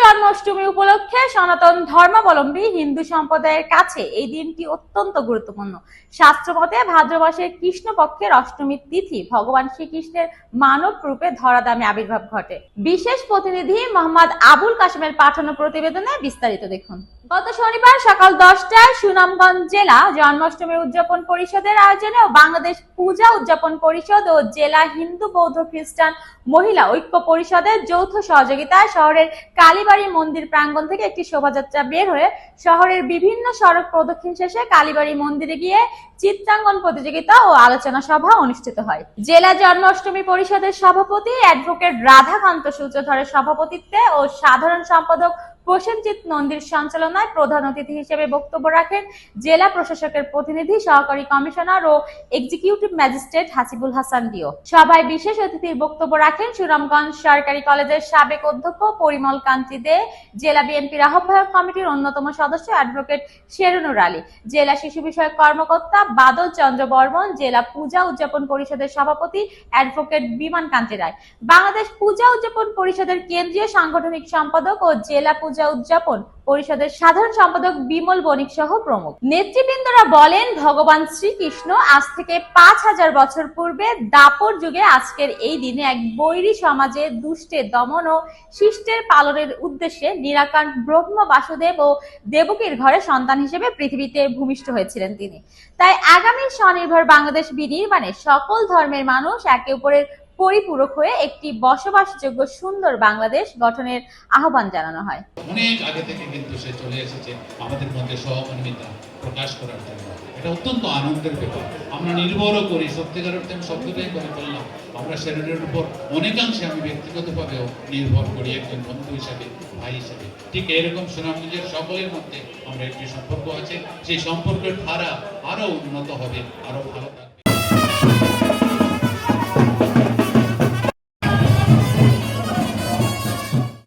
জন্মাষ্টমী উপলক্ষে সনাতন ধর্মাবলম্বী হিন্দু সম্প্রদায়ের কাছে এই দিনটি অত্যন্ত গুরুত্বপূর্ণ। শাস্ত্রমতে ভাদ্র মাসের কৃষ্ণপক্ষের অষ্টমীর তিথি ভগবান শ্রীকৃষ্ণের মানব রূপে ধরাধামে আবির্ভাব ঘটে। বিশেষ প্রতিনিধি মোহাম্মদ আবুল কাশেমের পাঠানো প্রতিবেদনে বিস্তারিত দেখুন। গত শনিবার সকাল দশটায় সুনামগঞ্জ জেলা জন্মাষ্টমী উদযাপন পরিষদের আয়োজনে বাংলাদেশ পূজা উদযাপন পরিষদ ও জেলা হিন্দু বৌদ্ধ খ্রিস্টান মহিলা ঐক্য পরিষদের যৌথ সহযোগিতায় শহরের কালীবাড়ি মন্দির প্রাঙ্গণ থেকে একটি শোভাযাত্রা বের হয়ে শহরের বিভিন্ন সড়ক প্রদক্ষিণ শেষে কালীবাড়ি মন্দিরে গিয়ে চিত্রাঙ্গন প্রতিযোগিতা ও আলোচনা সভা অনুষ্ঠিত হয়। জেলা জন্মাষ্টমী পরিষদের সভাপতি অ্যাডভোকেট রাধাকান্ত সূত্রধরের সভাপতিত্বে ও সাধারণ সম্পাদক প্রসেনজিৎ নন্দীর সঞ্চালনায় প্রধান অতিথি হিসেবে বক্তব্য রাখেন জেলা প্রশাসকের প্রতিনিধি, সহকারী কমিশনার ও এক্সিকিউটিভ ম্যাজিস্ট্রেট হাসিবুল হাসান দিও। সভায় বিশেষ অতিথির বক্তব্য রাখেন সুনামগঞ্জ সরকারি কলেজের সাবেক অধ্যক্ষ পরিমল কান্তি দে, জেলা বিএনপির আহ্বায়ক কমিটির অন্যতম সদস্য অ্যাডভোকেট শেরুনুর আলী, জেলা শিশু বিষয়ক কর্মকর্তা বাদল চন্দ্র বর্মন, জেলা পূজা উদযাপন পরিষদের সভাপতি অ্যাডভোকেট বিমান কান্তি রায়। বাংলাদেশ পূজা উদযাপন পরিষদের কেন্দ্রীয় সাংগঠনিক সম্পাদক ও জেলা পূজা উদযাপন পরিষদের সাধারণ সম্পাদক বিমল বণিক সহ প্রমুখ। নেতৃবৃন্দরা বলেন, ভগবান শ্রীকৃষ্ণ আজ থেকে পাঁচ হাজার বছর পূর্বে দাপর যুগে আজকের এই দিনে এক বৈরী সমাজে দুষ্টের দমন ও শিষ্টের পালনের উদ্দেশ্যে নিরাকার ব্রহ্ম বাসুদেব ও দেবকীর ঘরে সন্তান হিসেবে পৃথিবীতে ভূমিষ্ঠ হয়েছিলেন তিনি। তাই আগামী স্বনির্ভর বাংলাদেশ বিনির্মাণে সকল ধর্মের মানুষ একে অপরের পরিপূরক হয়ে একটি বসবাসযোগ্য সুন্দর বাংলাদেশ গঠনের আহ্বান জানানো হয়। অনেক আগে থেকে কিন্তু সে চলে এসেছে আমাদের মধ্যে সহমর্মিতা প্রকাশ করার জন্য। এটা অত্যন্ত আনন্দের ব্যাপার। আমরা নির্ভরও করি, সত্যিকার অর্থে আমি শব্দটাই করে বললাম আমরা শরীরের উপর অনেকাংশে আমি ব্যক্তিগতভাবেও নির্ভর করি একজন বন্ধু হিসাবে, ভাই হিসাবে। ঠিক এরকম সুনামগঞ্জের সকলের মধ্যে আমরা একটি সম্পর্ক আছে। সেই সম্পর্কের ধারা আরও উন্নত হবে আরও ভালো থাকবে।